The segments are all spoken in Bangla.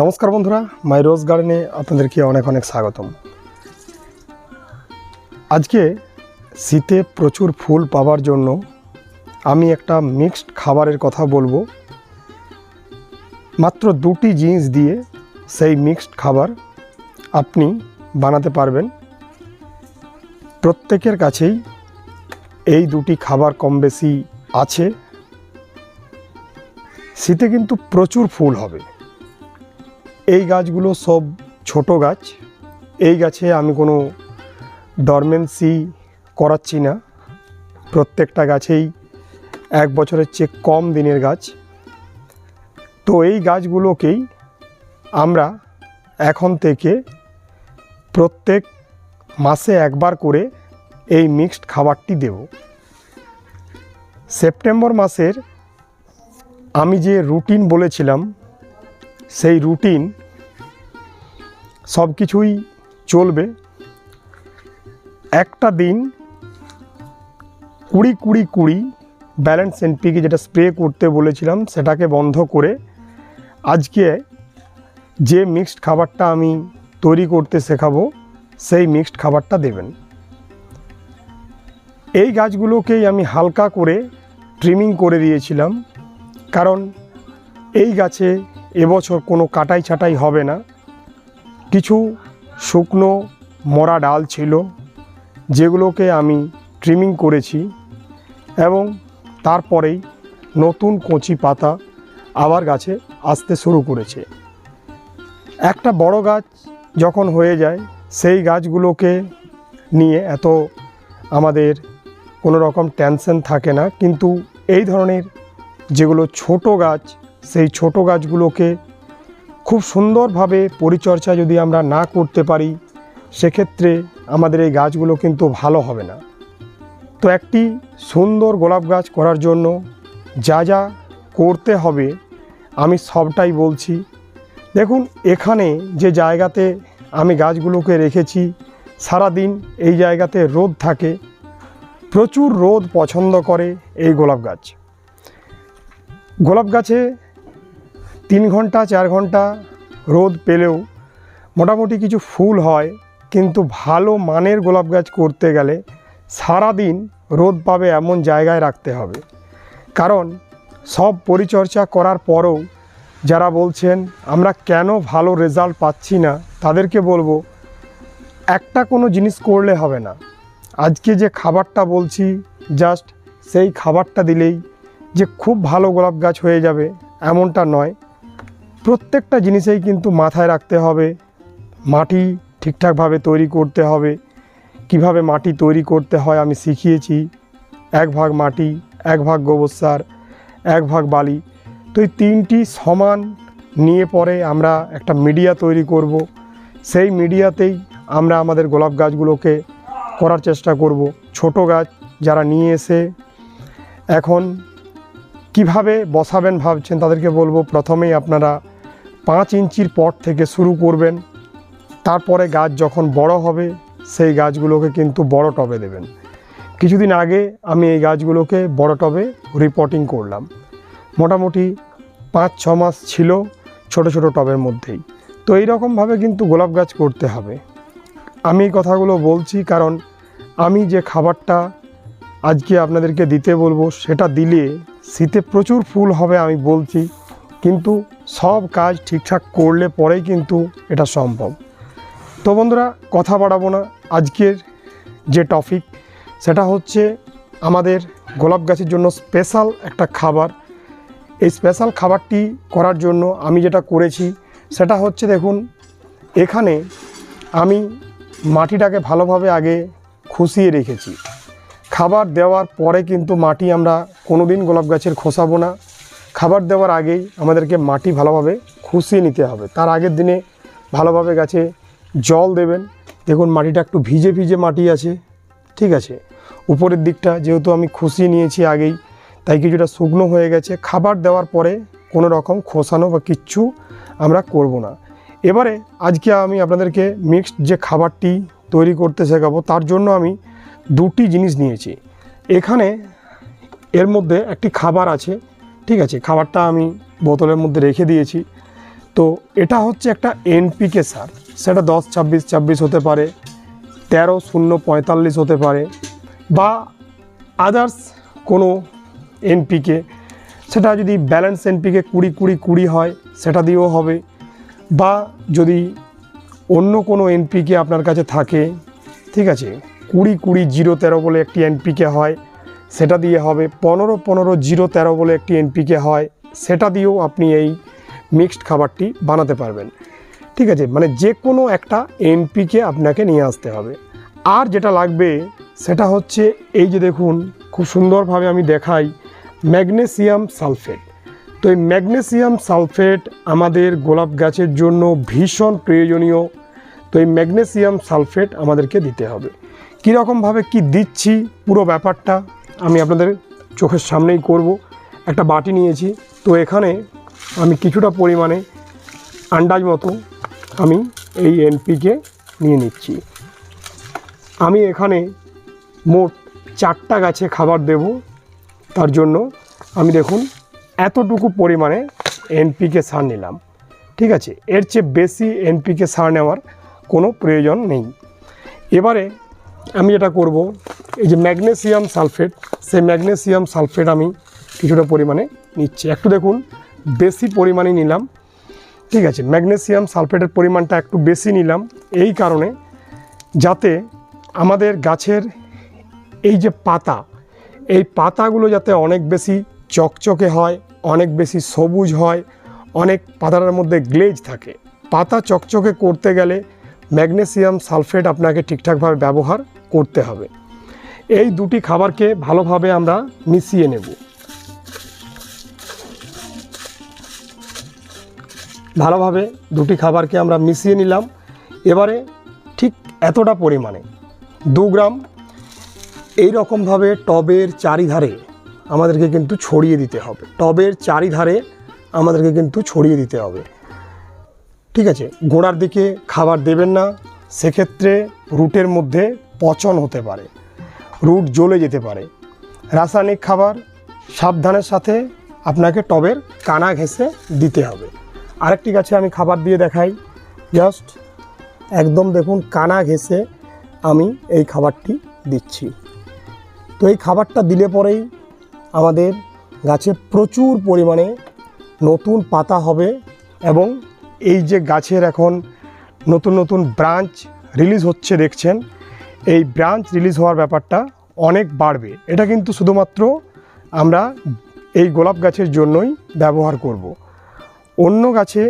নমস্কার বন্ধুরা, মাই রোজ গার্ডেনে আপনাদেরকে অনেক অনেক স্বাগতম। আজকে শীতে প্রচুর ফুল পাওয়ার জন্য আমি একটা মিক্সড খাবারের কথা বলব। মাত্র দুটি জিনিস দিয়ে সেই মিক্সড খাবার আপনি বানাতে পারবেন। প্রত্যেকের কাছেই এই দুটি খাবার কম বেশি আছে। শীতে কিন্তু প্রচুর ফুল হবে। এই গাছগুলো সব ছোট গাছ। এই গাছে আমি কোনো ডরমেন্সি করাচ্ছি না। প্রত্যেকটা গাছেই এক বছরের চেয়ে কম দিনের গাছ। তো এই গাছগুলোকেই আমরা এখন থেকে প্রত্যেক মাসে একবার করে এই মিক্সড খাবারটি দেব। সেপ্টেম্বর মাসের আমি যে রুটিন বলেছিলাম, সেই রুটিন সব কিছুই চলবে। একটা দিন কুড়ি কুড়ি কুড়ি ব্যালেন্স এনপিকে যেটা স্প্রে করতে বলেছিলাম, সেটাকে বন্ধ করে আজকে যে মিক্সড খাবারটা আমি তৈরি করতে শেখাবো, সেই মিক্সড খাবারটা দেবেন। এই গাছগুলোকেই আমি হালকা করে ট্রিমিং করে দিয়েছিলাম, কারণ এই গাছে এবছর কোনো কাটাই ছাটাই হবে না। কিছু শুকনো মরা ডাল ছিল, যেগুলোকে আমি ট্রিমিং করেছি এবং তারপরেই নতুন কচি পাতা আবার গাছে আসতে শুরু করেছে। একটা বড় গাছ যখন হয়ে যায়, সেই গাছগুলোকে নিয়ে এত আমাদের কোনো রকম টেনশন থাকে না, কিন্তু এই ধরনের যেগুলো ছোট গাছ, সেই ছোট গাছগুলোকে খুব সুন্দরভাবে পরিচর্যা যদি আমরা না করতে পারি, সেক্ষেত্রে আমাদের এই গাছগুলো কিন্তু ভালো হবে না। তো একটি সুন্দর গোলাপ গাছ করার জন্য যা যা করতে হবে, আমি সবটাই বলছি। দেখুন, এখানে যে জায়গাতে আমি গাছগুলোকে রেখেছি, সারাদিন এই জায়গাতে রোদ থাকে, প্রচুর রোদ পছন্দ করে এই গোলাপ গাছ। গোলাপ গাছে তিন ঘণ্টা, চার ঘণ্টা রোদ পেলেও মোটামুটি কিছু ফুল হয়, কিন্তু ভালো মানের গোলাপ গাছ করতে গেলে সারা দিন রোদ পাবে এমন জায়গায় রাখতে হবে। কারণ সব পরিচর্যা করার পরেও যারা বলছেন, আমরা কেন ভালো রেজাল্ট পাচ্ছি না? তাদেরকে বলব, একটা কোনো জিনিস করলে হবে না। আজকে যে খাবারটা বলছি, জাস্ট সেই খাবারটা দিলেই যে খুব ভালো গোলাপ গাছ হয়ে যাবে, এমনটা নয়। প্রত্যেকটা জিনিসেই কিন্তু মাথায় রাখতে হবে। মাটি ঠিকঠাকভাবে তৈরি করতে হবে। কীভাবে মাটি তৈরি করতে হয় আমি শিখিয়েছি। এক ভাগ মাটি, এক ভাগ গোবর সার, এক ভাগ বালি। তো এই তিনটি সমান নিয়ে পরে আমরা একটা মিডিয়া তৈরি করব। সেই মিডিয়াতেই আমরা আমাদের গোলাপ গাছগুলোকে করার চেষ্টা করব। ছোট গাছ যারা নিয়ে এসে এখন কীভাবে বসাবেন ভাবছেন তাদেরকে বলব। প্রথমেই আপনারা পাঁচ ইঞ্চির পট থেকে শুরু করবেন। তারপরে গাছ যখন বড় হবে, সেই গাছগুলোকে কিন্তু বড় টবে দেবেন। কিছুদিন আগে আমি এই গাছগুলোকে বড় টবে রিপোর্টিং করলাম। মোটামুটি পাঁচ, ছ মাস ছিল ছোট ছোট টবের মধ্যেই। তো এই রকমভাবে কিন্তু গোলাপ গাছ করতে হবে। আমি এই কথাগুলো বলছি কারণ আমি যে খাবারটা আজকে আপনাদেরকে দিতে বলব, সেটা দিলে শীতে প্রচুর ফুল হবে আমি বলছি। কিন্তু সব কাজ ঠিকঠাক করলে পরেই কিন্তু এটা সম্ভব। তো বন্ধুরা, কথা বাড়াবো না। আজকের যে টপিক সেটা হচ্ছে আমাদের গোলাপ গাছের জন্য স্পেশাল একটা খাবার। এই স্পেশাল খাবারটি করার জন্য আমি যেটা করেছি, সেটা হচ্ছে দেখুন, এখানে আমি মাটিটাকে ভালোভাবে আগে খুশিয়ে রেখেছি। খাবার দেওয়ার পরে কিন্তু মাটি আমরা কোনো দিন গোলাপ গাছের খোসাবো না। খাবার দেওয়ার আগেই আমাদেরকে মাটি ভালোভাবে খুশিয়ে নিতে হবে। তার আগের দিনে ভালোভাবে গাছে জল দেবেন। দেখুন মাটিটা একটু ভিজে ভিজে মাটি আছে। ঠিক আছে? উপরের দিকটা যেহেতু আমি খুশিয়ে নিয়েছি আগেই, তাই কিছুটা শুকনো হয়ে গেছে। খাবার দেওয়ার পরে কোনো রকম খোসানো বা কিচ্ছু আমরা করব না। এবারে আজকে আমি আপনাদেরকে মিক্সড যে খাবারটি তৈরি করতে শেখাবো, তার জন্য আমি দুটি জিনিস নিয়েছি। এখানে এর মধ্যে একটি খাবার আছে, ঠিক আছে? খাবারটা আমি বোতলের মধ্যে রেখে দিয়েছি। তো এটা হচ্ছে একটা এনপিকে সার। সেটা দশ, ছাব্বিশ ছাব্বিশ হতে পারে, তেরো, শূন্য, পঁয়তাল্লিশ হতে পারে, বা আদার্স কোনো এনপিকে সেটা যদি ব্যালেন্স এনপিকে কুড়ি কুড়ি কুড়ি হয়, সেটা দিয়েও হবে। বা যদি অন্য কোনো এনপিকে আপনার কাছে থাকে, ঠিক আছে? কুড়ি কুড়ি জিরো তেরো বলে একটি এনপিকে হয়, সেটা দিয়ে হবে পনেরো পনেরো জিরো তেরো বলে একটি এনপিকে হয়, সেটা দিয়েও আপনি এই মিক্সড খাবারটি বানাতে পারবেন। ঠিক আছে মানে যে কোনো একটা এনপিকে আপনাকে নিয়ে আসতে হবে। আর যেটা লাগবে, সেটা হচ্ছে এই যে দেখুন, খুব সুন্দরভাবে আমি দেখাই, ম্যাগনেসিয়াম সালফেট। তো এই ম্যাগনেসিয়াম সালফেট আমাদের গোলাপ গাছের জন্য ভীষণ প্রয়োজনীয়। তো এই ম্যাগনেসিয়াম সালফেট আমাদেরকে দিতে হবে। কীরকমভাবে কি দিচ্ছি পুরো ব্যাপারটা আমি আপনাদের চোখের সামনেই করব। একটা বাটি নিয়েছি। তো এখানে আমি কিছুটা পরিমাণে আন্দাজ মতো আমি এই এনপিকে নিয়ে নিচ্ছি। আমি এখানে মোট চারটা গাছে খাবার দেব। তার জন্য আমি দেখুন এতটুকু পরিমাণে এনপিকে সার নিলাম। ঠিক আছে? এর চেয়ে বেশি এনপিকে সার নেওয়ার কোনো প্রয়োজন নেই। এবারে আমি যেটা করব, এই যে ম্যাগনেসিয়াম সালফেট, সেই ম্যাগনেসিয়াম সালফেট আমি কিছুটা পরিমাণে নিচ্ছি। একটু দেখুন, বেশি পরিমাণে নিলাম। ঠিক আছে, ম্যাগনেসিয়াম সালফেটের পরিমাণটা একটু বেশি নিলাম। এই কারণে যাতে আমাদের গাছের এই যে পাতা, এই পাতাগুলো যাতে অনেক বেশি চকচকে হয়, অনেক বেশি সবুজ হয়, অনেক পাতাটার মধ্যে গ্লেজ থাকে। পাতা চকচকে করতে গেলে ম্যাগনেসিয়াম সালফেট আপনাকে ঠিকঠাকভাবে ব্যবহার করতে হবে। এই দুটি খাবারকে ভালোভাবে আমরা মিশিয়ে নেব। ভালোভাবে দুটি খাবারকে আমরা মিশিয়ে নিলাম। এবারে ঠিক এতটা পরিমাণে দু গ্রাম এই রকমভাবে টবের চারিধারে আমাদেরকে কিন্তু ছড়িয়ে দিতে হবে। টবের চারিধারে আমাদেরকে কিন্তু ছড়িয়ে দিতে হবে। ঠিক আছে, গোড়ার দিকে খাবার দেবেন না, সেক্ষেত্রে রুটের মধ্যে পচন হতে পারে, রুট জ্বলে যেতে পারে। রাসায়নিক খাবার সাবধানের সাথে আপনাকে টবের কানা ঘেঁষে দিতে হবে। আরেকটি গাছে আমি খাবার দিয়ে দেখাই, জাস্ট একদম দেখুন কানা ঘেঁষে আমি এই খাবারটি দিচ্ছি। তো এই খাবারটা দিলে পরেই আমাদের গাছে প্রচুর পরিমাণে নতুন পাতা হবে এবং এই যে গাছের এখন নতুন নতুন ব্রাঞ্চ রিলিজ হচ্ছে দেখছেন, এই ব্রাঞ্চ রিলিজ হওয়ার ব্যাপারটা অনেক বাড়বে এটা কিন্তু শুধুমাত্র আমরা এই গোলাপ গাছের জন্যই ব্যবহার করব। অন্য গাছে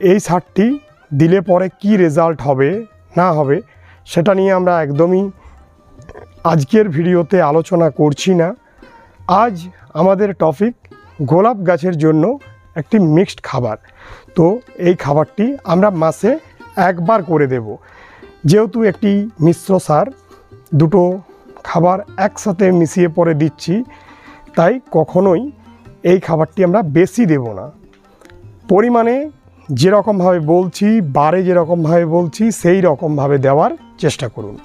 এই সারটি দিলে পরে কি রেজাল্ট হবে, না হবে, সেটা নিয়ে আমরা একদমই আজকের ভিডিওতে আলোচনা করছি না আজ আমাদের টপিক গোলাপ গাছের জন্য একটি মিক্সড খাবার। তো এই খাবারটি আমরা মাসে একবার করে দেব। যেহেতু একটি মিশ্র সার, দুটো খাবার একসাথে মিশিয়ে পরে দিচ্ছি, তাই কখনোই এই খাবারটি আমরা বেশি দেব না। পরিমাণে যেরকমভাবে বলছি, বারে যেরকমভাবে বলছি, সেই রকমভাবে দেওয়ার চেষ্টা করুন।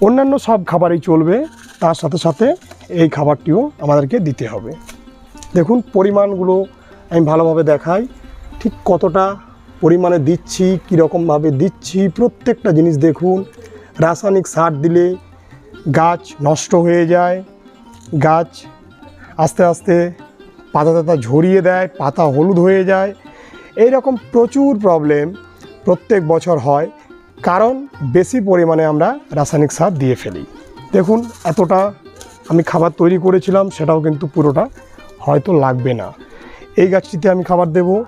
অন্যান্য সব খাবারই চলবে, তার সাথে সাথে এই খাবারটিও আমাদেরকে দিতে হবে। দেখুন, পরিমাণগুলো আমি ভালোভাবে দেখাই, ঠিক কতটা পরিমাণে দিচ্ছি, কীরকমভাবে দিচ্ছি, প্রত্যেকটা জিনিস দেখুন। রাসায়নিক সার দিলে গাছ নষ্ট হয়ে যায়, গাছ আস্তে আস্তে পাতা টাতা ঝরিয়ে দেয়, পাতা হলুদ হয়ে যায়। এই রকম প্রচুর প্রবলেম প্রত্যেক বছর হয়, কারণ বেশি পরিমাণে আমরা রাসায়নিক সার দিয়ে ফেলি। দেখুন, এতটা আমি খাবার তৈরি করেছিলাম, সেটাও কিন্তু পুরোটা হয়তো লাগবে না। এই গাছটিতে আমি খাবার দেব।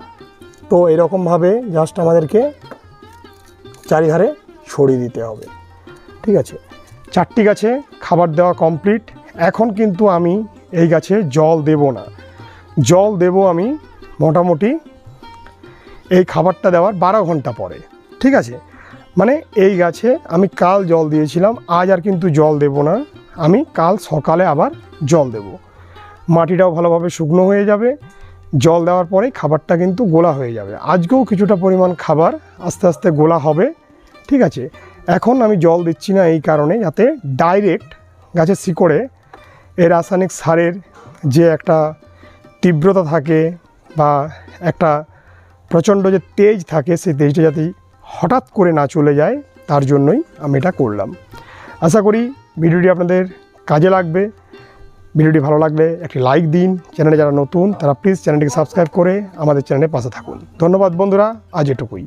তো এরকমভাবে জাস্ট আমাদেরকে চারিধারে ছড়িয়ে দিতে হবে। ঠিক আছে? চারটি গাছে খাবার দেওয়া কমপ্লিট এখন কিন্তু আমি এই গাছে জল দেব না। জল দেব আমি মোটামুটি এই খাবারটা দেওয়ার বারো ঘণ্টা পরে। ঠিক আছে? মানে এই গাছে আমি কাল জল দিয়েছিলাম, আজ আর কিন্তু জল দেব না। আমি কাল সকালে আবার জল দেব। মাটিটাও ভালোভাবে শুকনো হয়ে যাবে। জল দেওয়ার পরে খাবারটা কিন্তু গোলা হয়ে যাবে। আজকেও কিছুটা পরিমাণ খাবার আস্তে আস্তে গোলা হবে, ঠিক আছে? এখন আমি জল দিচ্ছি না এই কারণে যাতে ডাইরেক্ট গাছের শিকড়ে এই রাসায়নিক সারের যে একটা তীব্রতা থাকে বা একটা প্রচণ্ড যে তেজ থাকে, সেই তেজটা যাতে হঠাৎ করে না চলে যায়, তার জন্যই আমি এটা করলাম। আশা করি ভিডিওটি আপনাদের কাজে লাগবে। ভিডিওটি ভালো লাগলে একটি লাইক দিন। চ্যানেলে যারা নতুন, তারা প্লিজ চ্যানেলটিকে সাবস্ক্রাইব করে আমাদের চ্যানেলে পাশে থাকুন। ধন্যবাদ বন্ধুরা, আজ এটুকুই।